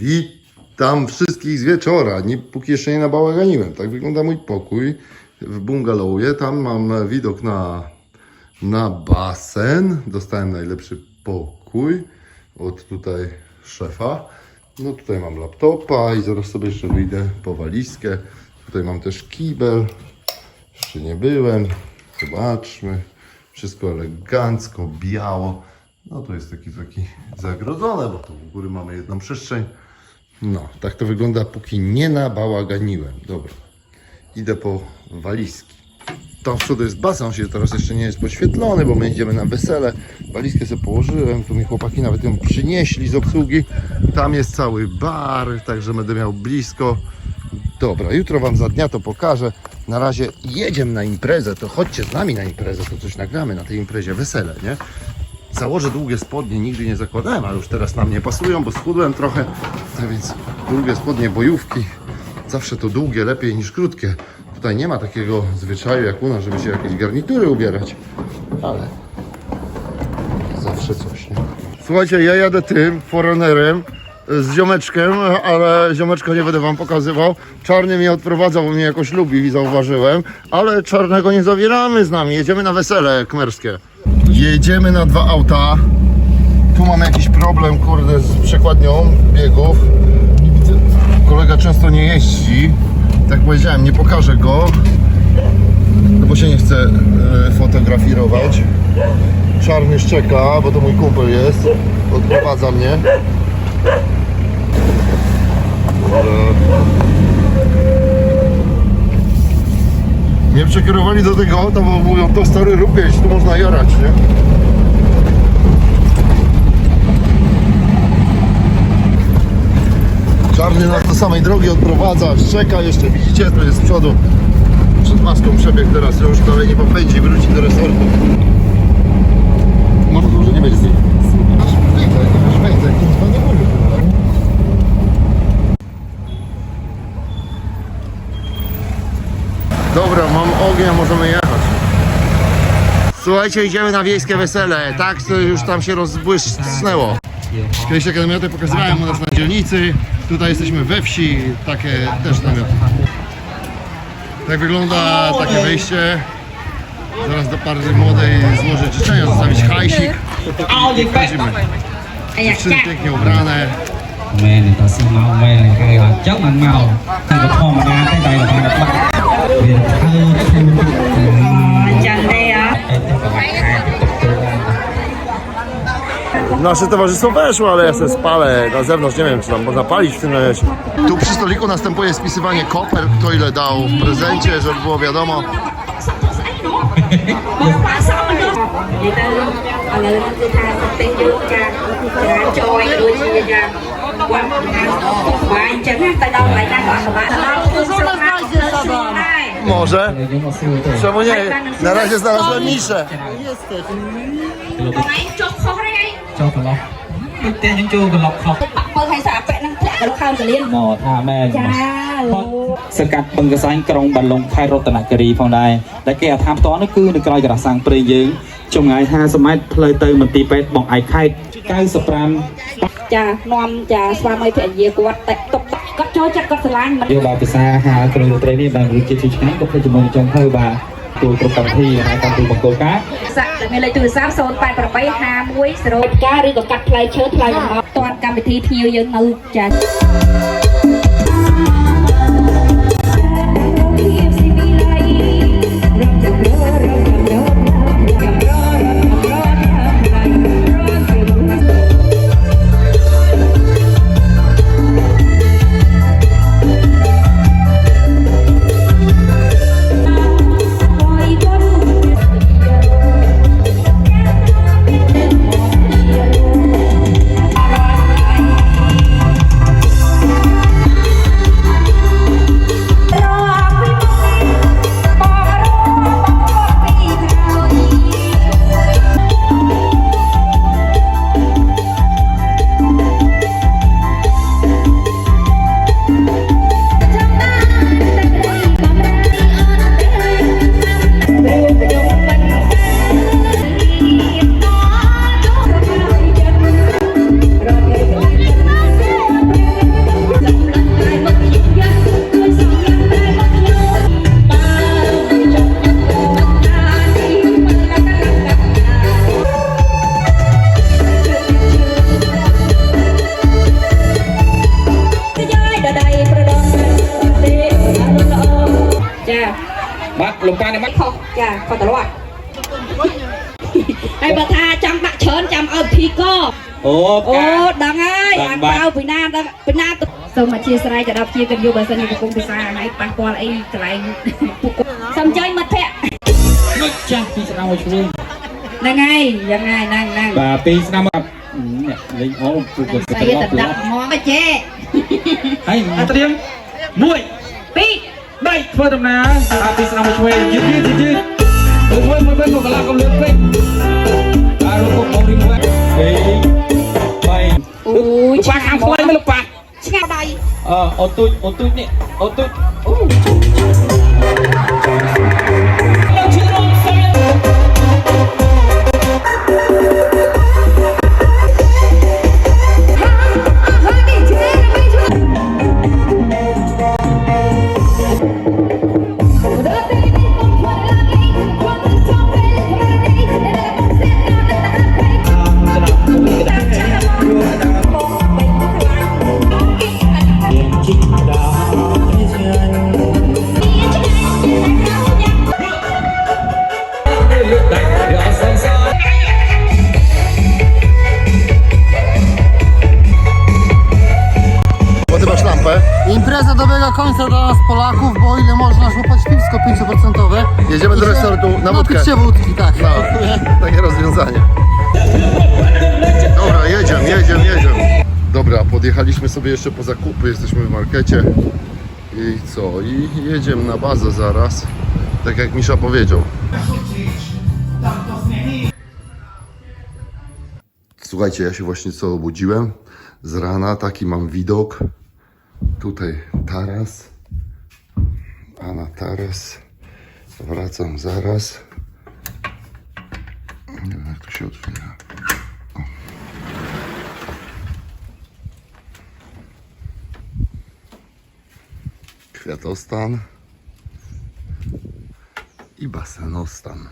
Witam wszystkich z wieczora, nie, póki jeszcze nie nabałaganiłem. Tak wygląda mój pokój w bungalowie. Tam mam widok na, na basen. Dostałem najlepszy pokój od tutaj szefa. No tutaj mam laptopa i zaraz sobie jeszcze wyjdę po walizkę. Tutaj mam też kibel. Jeszcze nie byłem. Zobaczmy. Wszystko elegancko, biało. No to jest taki, taki zagrodzone, bo tu u góry mamy jedną przestrzeń. No, tak to wygląda, póki nie nabałaganiłem. Dobra, idę po walizki. Tam w przodu jest basen, się teraz jeszcze nie jest podświetlony, bo my na wesele. Walizkę sobie położyłem, tu mi chłopaki nawet ją przynieśli z obsługi. Tam jest cały bar, także będę miał blisko. Dobra, jutro Wam za dnia to pokażę. Na razie jedziemy na imprezę, to chodźcie z nami na imprezę, to coś nagramy na tej imprezie, wesele, nie? Założę długie spodnie, nigdy nie zakładałem, ale już teraz nam nie pasują, bo schudłem trochę, a więc długie spodnie, bojówki, zawsze to długie lepiej niż krótkie. Tutaj nie ma takiego zwyczaju jak u nas, żeby się jakieś garnitury ubierać, ale zawsze coś, nie? Słuchajcie, ja jadę tym, Forerunnerem, z ziomeczkiem, ale ziomeczka nie będę wam pokazywał. Czarny mnie odprowadzał, bo mnie jakoś lubi, zauważyłem, ale czarnego nie zawieramy z nami. Jedziemy na wesele kmerskie. Jedziemy na dwa auta. Tu mamy jakiś problem, kurde, z przekładnią biegów. Kolega często nie jeździ. Tak powiedziałem, nie pokażę go, no bo się nie chce e, fotografirować. Czarny szczeka, bo to mój kumpel jest. Odprowadza mnie. Przekierowali do tego auta, bo mówią, to stary rupieć, tu można jarać, nie? Czarny nas do samej drogi odprowadza, czeka jeszcze, widzicie, to jest z przodu. Przed maską przebieg teraz, już dalej nie popędzi, wróci do resortu. Może może nie będzie. Aż wejdę, aż wejdę, nie mówię. Słuchajcie, idziemy na wiejskie wesele. Tak, to już tam się rozbłysnęło. Kiedyś takie namioty pokazywałem u nas na dzielnicy. Tutaj jesteśmy we wsi, takie też namioty. Tak wygląda takie wejście. Zaraz do pary młodej złożyć życzenia, zostawić hajsik. I wchodzimy. Dziewczyny pięknie ubrane. មែនតើស៊ីមកមែនគេអញ្ចឹងមិនមកតែក៏ធម្មតាតែតែបាក់បាក់វាធ្វើ Nasze towarzystwo weszło, ale ja sobie spalę na zewnątrz, nie wiem czy tam można palić w tym namiocie. Tu przy stoliku następuje spisywanie kopert, kto ile dał w prezencie, żeby było wiadomo. kaban. Może? Czemu nie? Na razie znalazłem niszę. Jesteś. បងឯងចុះខុសទេចុះកន្លោះដូចតែយើងចូលកន្លោះខុសបាក់ពើឲ្យសារពាក់នឹងប្រាក់លោកខើមសលៀនមកថាមែនចាលោកសកាត់បឹងកសែងក្រុងបាឡុងខេត្តរតនគិរីផងដែរដែលគេអថាផ្ទាល់នោះគឺនៅក្រោយកាសាំងព្រៃយើងចម្ងាយ50ម៉ែត្រផ្លូវទៅមន្ទីរពេទ្យបងឯកខេត្ត95ចានាំចាស្វាមីភរិយាគាត់តែຕົក គាត់ចូលចិត្តគាត់ស្រឡាញ់មិនយកដល់ភាសាហាគ្រឿងត្រីនេះបានរសជាតិឈ្ងុយឆ្ងាញ់ក៏ភ្លេចជាមួយនឹងចុងភៅបាទទូគ្រប់កម្មវិធីហើយតាមទូបង្គោលការសាក់តែមានលេខទូរស័ព្ទ088 51 0ការឬក៏កាត់ផ្លែឈើថ្លៃបំផុតតាន់កម្មវិធីភ្ញៀវយើងនៅចា៎អ លោកប៉ានេះមិនខុសចាខុសតលត់ហើយបើថាចង់ដាក់ច្រើនចាំឲ្យភីកអូអូកាដឹងហើយដឹងអាបាត់កៅពីណាដឹងពីណាទៅសូមអធិស្ឋានទៅដល់ជាកយុបើសិនជាកំពុងពិសាហើយប៉ះពាល់អីកន្លែងពួកគាត់សូមចុយមិត្តភ័ក្តិនេះចាស់ពីស្ដាំមកជួយហ្នឹងហើយយ៉ាងហើយហ្នឹងហ្នឹងបាទពីស្ដាំមកនេះលេងអូពួកគាត់ស្អីទៅដាក់ហ្មងចេហើយត្រៀមមួយ ពីរ ដៃធ្វើដំណើរអាពីស្ដាំមកជួយយឺតយឺតយឺតយឺតមួយមួយមួយមកកន្លងកំលឿនពេកអារកបងរីមួយពីរបី អូយ ប៉ាខាងផ្លៃមើលលោកប៉ា ឆ្ងាយដៃ អឺអូទូចអូទូចនេះអូទូចអូ Masz lampę. Impreza dobiega końca dla nas Polaków, bo ile można szukać piwsko 5%. Jedziemy do restaurantu na wódkę. Napić się wódki, tak. No, takie rozwiązanie. Dobra, jedziemy, jedziemy, jedziemy. Dobra, podjechaliśmy sobie jeszcze po zakupy, jesteśmy w markecie. I co? I jedziemy na bazę zaraz. Tak jak Misza powiedział. Słuchajcie, ja się właśnie co obudziłem. Z rana taki mam widok. Tutaj taras. A na taras wracam zaraz. Nie wiem jak to się otwiera. Kwiatostan i basenostan.